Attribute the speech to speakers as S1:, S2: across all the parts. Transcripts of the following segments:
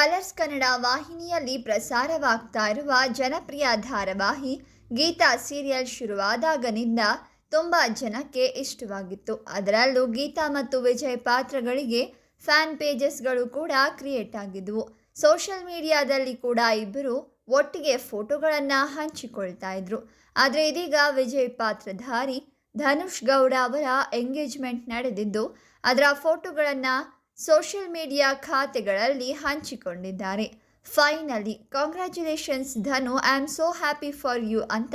S1: Colours Kannada ವಾಹಿನಿಯಲ್ಲಿ ಪ್ರಸಾರವಾಗ್ತಾ ಇರುವ ಜನಪ್ರಿಯ ಧಾರಾವಾಹಿ ಗೀತಾ ಸೀರಿಯಲ್ ಶುರುವಾದಾಗನಿಂದ ತುಂಬ ಜನಕ್ಕೆ ಇಷ್ಟವಾಗಿತ್ತು. ಅದರಲ್ಲೂ ಗೀತಾ ಮತ್ತು ವಿಜಯ್ ಪಾತ್ರಗಳಿಗೆ ಫ್ಯಾನ್ ಪೇಜಸ್ಗಳು ಕೂಡ ಕ್ರಿಯೇಟ್ ಆಗಿದ್ವು. ಸೋಷಿಯಲ್ ಮೀಡಿಯಾದಲ್ಲಿ ಕೂಡ ಇಬ್ಬರು ಒಟ್ಟಿಗೆ ಫೋಟೋಗಳನ್ನು ಹಂಚಿಕೊಳ್ತಾ ಇದ್ರು. ಆದರೆ ಇದೀಗ ವಿಜಯ್ ಪಾತ್ರಧಾರಿ ಧನುಷ್ ಗೌಡ ಅವರ ಎಂಗೇಜ್ಮೆಂಟ್ ನಡೆದಿದ್ದು, ಅದರ ಫೋಟೋಗಳನ್ನು ಸೋಷಿಯಲ್ ಮೀಡಿಯಾ ಖಾತೆಗಳಲ್ಲಿ ಹಂಚಿಕೊಂಡಿದ್ದಾರೆ. Finally, congratulations Dhanu, I am so happy for you ಅಂತ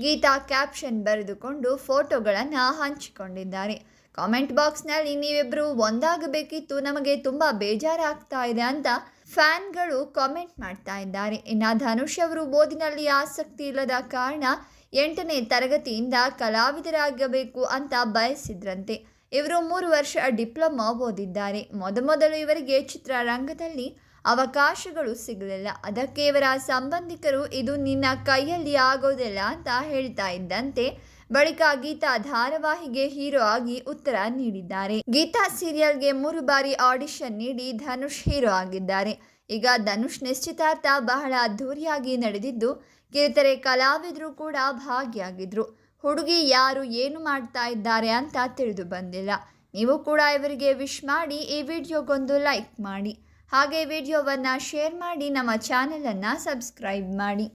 S1: ಗೀತಾ ಕ್ಯಾಪ್ಷನ್ ಬರೆದುಕೊಂಡು ಫೋಟೋಗಳನ್ನು ಹಂಚಿಕೊಂಡಿದ್ದಾರೆ. ಕಾಮೆಂಟ್ ಬಾಕ್ಸ್ನಲ್ಲಿ ನೀವಿಬ್ಬರು ಒಂದಾಗಬೇಕಿತ್ತು, ನಮಗೆ ತುಂಬ ಬೇಜಾರಾಗ್ತಾ ಇದೆ ಅಂತ ಫ್ಯಾನ್ಗಳು ಕಾಮೆಂಟ್ ಮಾಡ್ತಾ ಇದ್ದಾರೆ. ಇನ್ನು ಧನುಷ್ ಅವರು ಓದಿನಲ್ಲಿ ಆಸಕ್ತಿ ಇಲ್ಲದ ಕಾರಣ ಎಂಟನೇ ತರಗತಿಯಿಂದ ಕಲಾವಿದರಾಗಬೇಕು ಅಂತ ಬಯಸಿದ್ರಂತೆ. ಇವರು ಮೂರು ವರ್ಷ ಡಿಪ್ಲೊಮಾ ಓದಿದ್ದಾರೆ. ಮೊದಮೊದಲು ಇವರಿಗೆ ಚಿತ್ರರಂಗದಲ್ಲಿ ಅವಕಾಶಗಳು ಸಿಗಲಿಲ್ಲ. ಅದಕ್ಕೆ ಇವರ ಸಂಬಂಧಿಕರು, ಇದು ನಿನ್ನ ಕೈಯಲ್ಲಿ ಆಗೋದಿಲ್ಲ ಅಂತ ಹೇಳ್ತಾ ಇದ್ದಂತೆ ಬಳಿಕ ಗೀತಾ ಧಾರಾವಾಹಿಗೆ ಹೀರೋ ಆಗಿ ಉತ್ತರ ನೀಡಿದ್ದಾರೆ. ಗೀತಾ ಸೀರಿಯಲ್ಗೆ ಮೂರು ಬಾರಿ ಆಡಿಷನ್ ನೀಡಿ ಧನುಷ್ ಹೀರೋ ಆಗಿದ್ದಾರೆ. ಈಗ ಧನುಷ್ ನಿಶ್ಚಿತಾರ್ಥ ಬಹಳ ಅದ್ಧೂರಿಯಾಗಿ ನಡೆದಿದ್ದು, ಕಿರುತೆರೆ ಕಲಾವಿದರು ಕೂಡ ಭಾಗಿಯಾಗಿದ್ರು. ಹುಡುಗಿ ಯಾರು, ಏನು ಮಾಡ್ತಾ ಇದ್ದಾರೆ ಅಂತ ತಿಳಿದು ಬಂದಿಲ್ಲ. ನೀವು ಕೂಡ ಇವರಿಗೆ ವಿಶ್ ಮಾಡಿ ಈ ವಿಡಿಯೋಗೊಂದು ಲೈಕ್ ಮಾಡಿ. ಹಾಗೆ ವಿಡಿಯೋವನ್ನು ಶೇರ್ ಮಾಡಿ, ನಮ್ಮ ಚಾನಲನ್ನು ಸಬ್ಸ್ಕ್ರೈಬ್ ಮಾಡಿ.